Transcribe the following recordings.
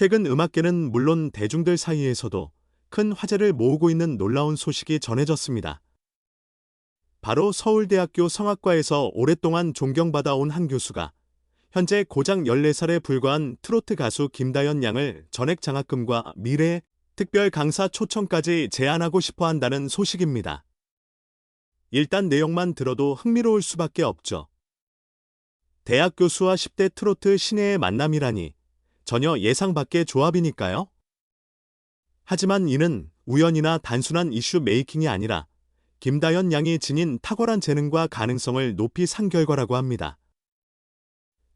최근 음악계는 물론 대중들 사이에서도 큰 화제를 모으고 있는 놀라운 소식이 전해졌습니다. 바로 서울대학교 성악과에서 오랫동안 존경받아온 한 교수가 현재 고작 14살에 불과한 트로트 가수 김다연 양을 전액 장학금과 미래 특별 강사 초청까지 제안하고 싶어 한다는 소식입니다. 일단 내용만 들어도 흥미로울 수밖에 없죠. 대학 교수와 10대 트로트 신예의 만남이라니 전혀 예상 밖의 조합이니까요. 하지만 이는 우연이나 단순한 이슈 메이킹이 아니라 김다연 양이 지닌 탁월한 재능과 가능성을 높이 산 결과라고 합니다.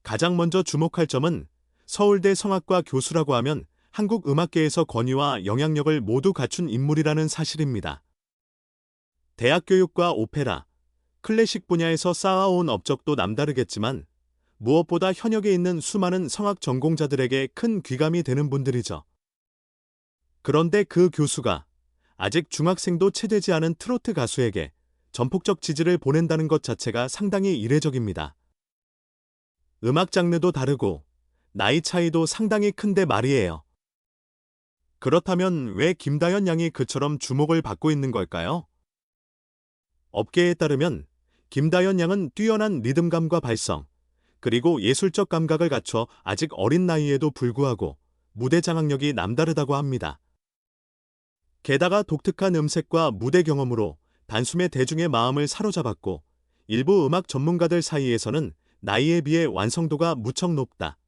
가장 먼저 주목할 점은 서울대 성악과 교수라고 하면 한국 음악계에서 권위와 영향력을 모두 갖춘 인물이라는 사실입니다. 대학 교육과 오페라, 클래식 분야에서 쌓아온 업적도 남다르겠지만 무엇보다 현역에 있는 수많은 성악 전공자들에게 큰 귀감이 되는 분들이죠. 그런데 그 교수가 아직 중학생도 채 되지 않은 트로트 가수에게 전폭적 지지를 보낸다는 것 자체가 상당히 이례적입니다. 음악 장르도 다르고 나이 차이도 상당히 큰데 말이에요. 그렇다면 왜 김다연 양이 그처럼 주목을 받고 있는 걸까요? 업계에 따르면 김다연 양은 뛰어난 리듬감과 발성, 그리고 예술적 감각을 갖춰 아직 어린 나이에도 불구하고 무대 장악력이 남다르다고 합니다. 게다가 독특한 음색과 무대 경험으로 단숨에 대중의 마음을 사로잡았고 일부 음악 전문가들 사이에서는 나이에 비해 완성도가 무척 높다.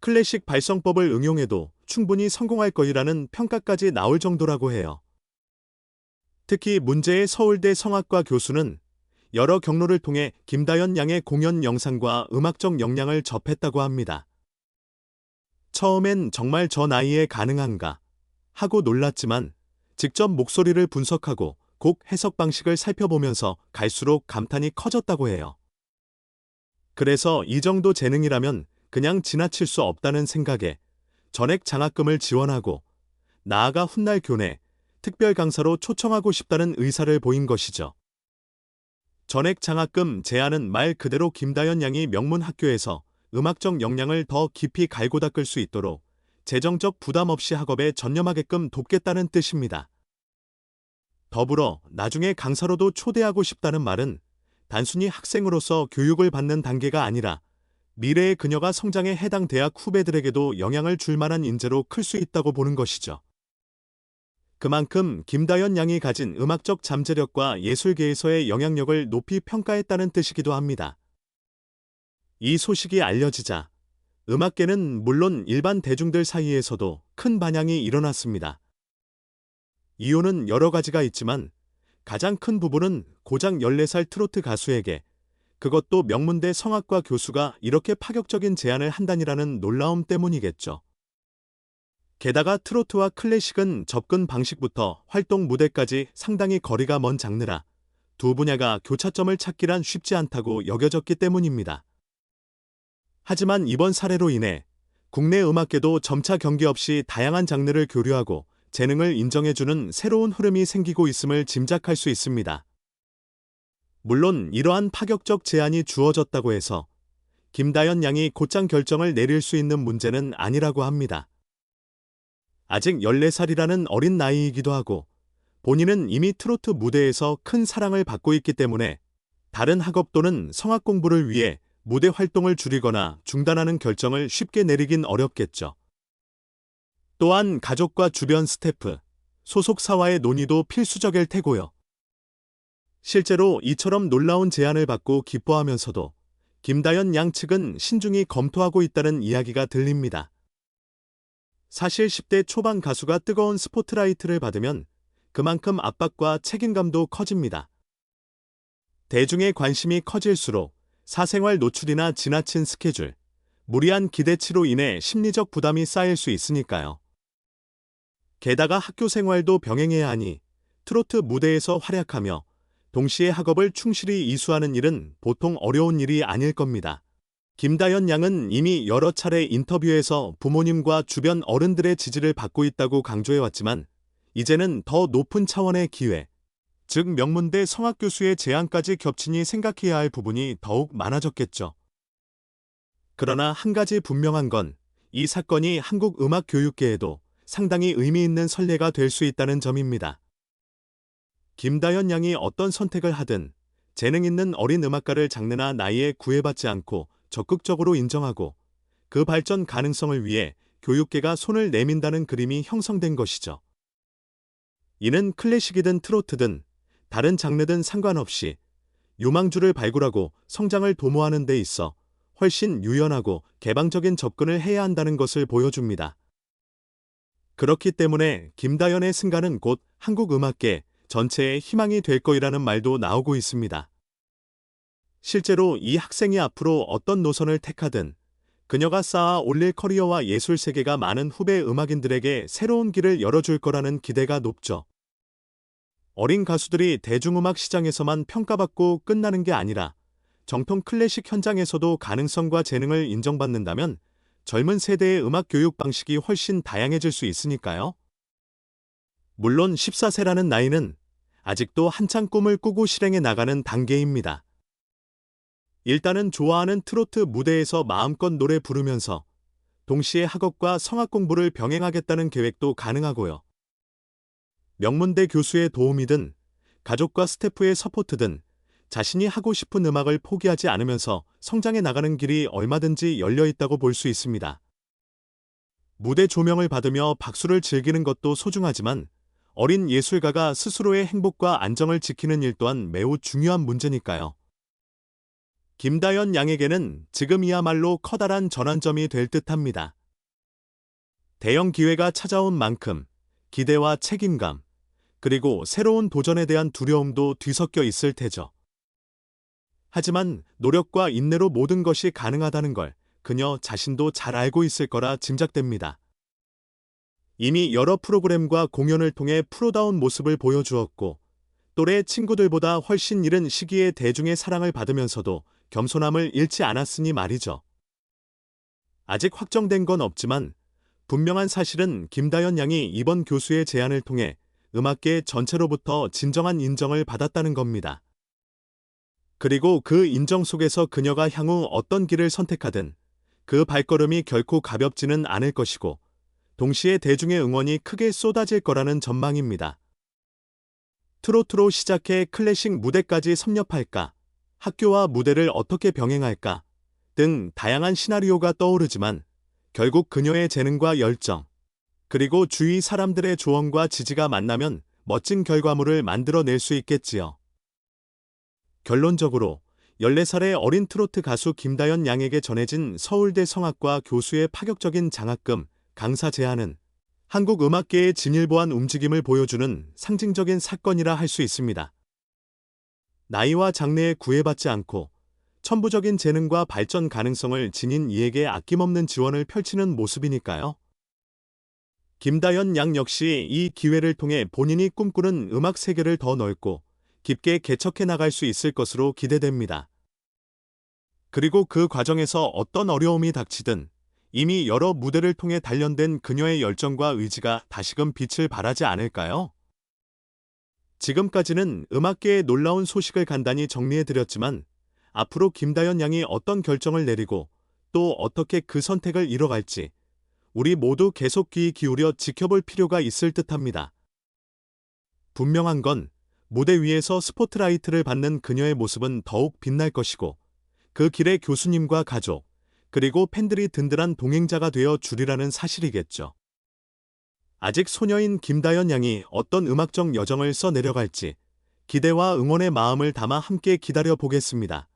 클래식 발성법을 응용해도 충분히 성공할 것이라는 평가까지 나올 정도라고 해요. 특히 문제의 서울대 성악과 교수는 여러 경로를 통해 김다연 양의 공연 영상과 음악적 역량을 접했다고 합니다. 처음엔 정말 저 나이에 가능한가 하고 놀랐지만 직접 목소리를 분석하고 곡 해석 방식을 살펴보면서 갈수록 감탄이 커졌다고 해요. 그래서 이 정도 재능이라면 그냥 지나칠 수 없다는 생각에 전액 장학금을 지원하고 나아가 훗날 교내 특별 강사로 초청하고 싶다는 의사를 보인 것이죠. 전액 장학금 제안은 말 그대로 김다연 양이 명문 학교에서 음악적 역량을 더 깊이 갈고 닦을 수 있도록 재정적 부담 없이 학업에 전념하게끔 돕겠다는 뜻입니다. 더불어 나중에 강사로도 초대하고 싶다는 말은 단순히 학생으로서 교육을 받는 단계가 아니라 미래의 그녀가 성장해 해당 대학 후배들에게도 영향을 줄 만한 인재로 클 수 있다고 보는 것이죠. 그만큼 김다연 양이 가진 음악적 잠재력과 예술계에서의 영향력을 높이 평가했다는 뜻이기도 합니다. 이 소식이 알려지자 음악계는 물론 일반 대중들 사이에서도 큰 반향이 일어났습니다. 이유는 여러 가지가 있지만 가장 큰 부분은 고작 14살 트로트 가수에게 그것도 명문대 성악과 교수가 이렇게 파격적인 제안을 한다니라는 놀라움 때문이겠죠. 게다가 트로트와 클래식은 접근 방식부터 활동 무대까지 상당히 거리가 먼 장르라 두 분야가 교차점을 찾기란 쉽지 않다고 여겨졌기 때문입니다. 하지만 이번 사례로 인해 국내 음악계도 점차 경계 없이 다양한 장르를 교류하고 재능을 인정해주는 새로운 흐름이 생기고 있음을 짐작할 수 있습니다. 물론 이러한 파격적 제안이 주어졌다고 해서 김다연 양이 곧장 결정을 내릴 수 있는 문제는 아니라고 합니다. 아직 14살이라는 어린 나이이기도 하고 본인은 이미 트로트 무대에서 큰 사랑을 받고 있기 때문에 다른 학업 또는 성악 공부를 위해 무대 활동을 줄이거나 중단하는 결정을 쉽게 내리긴 어렵겠죠. 또한 가족과 주변 스태프, 소속사와의 논의도 필수적일 테고요. 실제로 이처럼 놀라운 제안을 받고 기뻐하면서도 김다연 양 측은 신중히 검토하고 있다는 이야기가 들립니다. 사실 10대 초반 가수가 뜨거운 스포트라이트를 받으면 그만큼 압박과 책임감도 커집니다. 대중의 관심이 커질수록 사생활 노출이나 지나친 스케줄, 무리한 기대치로 인해 심리적 부담이 쌓일 수 있으니까요. 게다가 학교 생활도 병행해야 하니 트로트 무대에서 활약하며 동시에 학업을 충실히 이수하는 일은 보통 어려운 일이 아닐 겁니다. 김다연 양은 이미 여러 차례 인터뷰에서 부모님과 주변 어른들의 지지를 받고 있다고 강조해왔지만 이제는 더 높은 차원의 기회, 즉 명문대 성악 교수의 제안까지 겹치니 생각해야 할 부분이 더욱 많아졌겠죠. 그러나 한 가지 분명한 건 이 사건이 한국 음악 교육계에도 상당히 의미 있는 선례가 될 수 있다는 점입니다. 김다연 양이 어떤 선택을 하든 재능 있는 어린 음악가를 장르나 나이에 구애받지 않고 적극적으로 인정하고 그 발전 가능성을 위해 교육계가 손을 내민다는 그림이 형성된 것이죠. 이는 클래식이든 트로트든 다른 장르든 상관없이 유망주를 발굴하고 성장을 도모하는 데 있어 훨씬 유연하고 개방적인 접근을 해야 한다는 것을 보여줍니다. 그렇기 때문에 김다연의 승가는 곧 한국 음악계 전체의 희망이 될 거이라는 말도 나오고 있습니다. 실제로 이 학생이 앞으로 어떤 노선을 택하든 그녀가 쌓아 올릴 커리어와 예술 세계가 많은 후배 음악인들에게 새로운 길을 열어줄 거라는 기대가 높죠. 어린 가수들이 대중음악 시장에서만 평가받고 끝나는 게 아니라 정통 클래식 현장에서도 가능성과 재능을 인정받는다면 젊은 세대의 음악 교육 방식이 훨씬 다양해질 수 있으니까요. 물론 14세라는 나이는 아직도 한창 꿈을 꾸고 실행해 나가는 단계입니다. 일단은 좋아하는 트로트 무대에서 마음껏 노래 부르면서 동시에 학업과 성악 공부를 병행하겠다는 계획도 가능하고요. 명문대 교수의 도움이든 가족과 스태프의 서포트든 자신이 하고 싶은 음악을 포기하지 않으면서 성장해 나가는 길이 얼마든지 열려 있다고 볼 수 있습니다. 무대 조명을 받으며 박수를 즐기는 것도 소중하지만 어린 예술가가 스스로의 행복과 안정을 지키는 일 또한 매우 중요한 문제니까요. 김다연 양에게는 지금이야말로 커다란 전환점이 될 듯합니다. 대형 기회가 찾아온 만큼 기대와 책임감, 그리고 새로운 도전에 대한 두려움도 뒤섞여 있을 테죠. 하지만 노력과 인내로 모든 것이 가능하다는 걸 그녀 자신도 잘 알고 있을 거라 짐작됩니다. 이미 여러 프로그램과 공연을 통해 프로다운 모습을 보여주었고, 또래 친구들보다 훨씬 이른 시기에 대중의 사랑을 받으면서도 겸손함을 잃지 않았으니 말이죠. 아직 확정된 건 없지만 분명한 사실은 김다연 양이 이번 교수의 제안을 통해 음악계 전체로부터 진정한 인정을 받았다는 겁니다. 그리고 그 인정 속에서 그녀가 향후 어떤 길을 선택하든 그 발걸음이 결코 가볍지는 않을 것이고 동시에 대중의 응원이 크게 쏟아질 거라는 전망입니다. 트로트로 시작해 클래식 무대까지 섭렵할까? 학교와 무대를 어떻게 병행할까 등 다양한 시나리오가 떠오르지만 결국 그녀의 재능과 열정, 그리고 주위 사람들의 조언과 지지가 만나면 멋진 결과물을 만들어낼 수 있겠지요. 결론적으로 14살의 어린 트로트 가수 김다연 양에게 전해진 서울대 성악과 교수의 파격적인 장학금, 강사 제안은 한국 음악계의 진일보한 움직임을 보여주는 상징적인 사건이라 할 수 있습니다. 나이와 장래에 구애받지 않고 천부적인 재능과 발전 가능성을 지닌 이에게 아낌없는 지원을 펼치는 모습이니까요. 김다연 양 역시 이 기회를 통해 본인이 꿈꾸는 음악 세계를 더 넓고 깊게 개척해 나갈 수 있을 것으로 기대됩니다. 그리고 그 과정에서 어떤 어려움이 닥치든 이미 여러 무대를 통해 단련된 그녀의 열정과 의지가 다시금 빛을 발하지 않을까요? 지금까지는 음악계의 놀라운 소식을 간단히 정리해드렸지만 앞으로 김다연 양이 어떤 결정을 내리고 또 어떻게 그 선택을 이뤄갈지 우리 모두 계속 귀 기울여 지켜볼 필요가 있을 듯합니다. 분명한 건 무대 위에서 스포트라이트를 받는 그녀의 모습은 더욱 빛날 것이고 그 길에 교수님과 가족, 그리고 팬들이 든든한 동행자가 되어 주리라는 사실이겠죠. 아직 소녀인 김다연 양이 어떤 음악적 여정을 써 내려갈지 기대와 응원의 마음을 담아 함께 기다려 보겠습니다.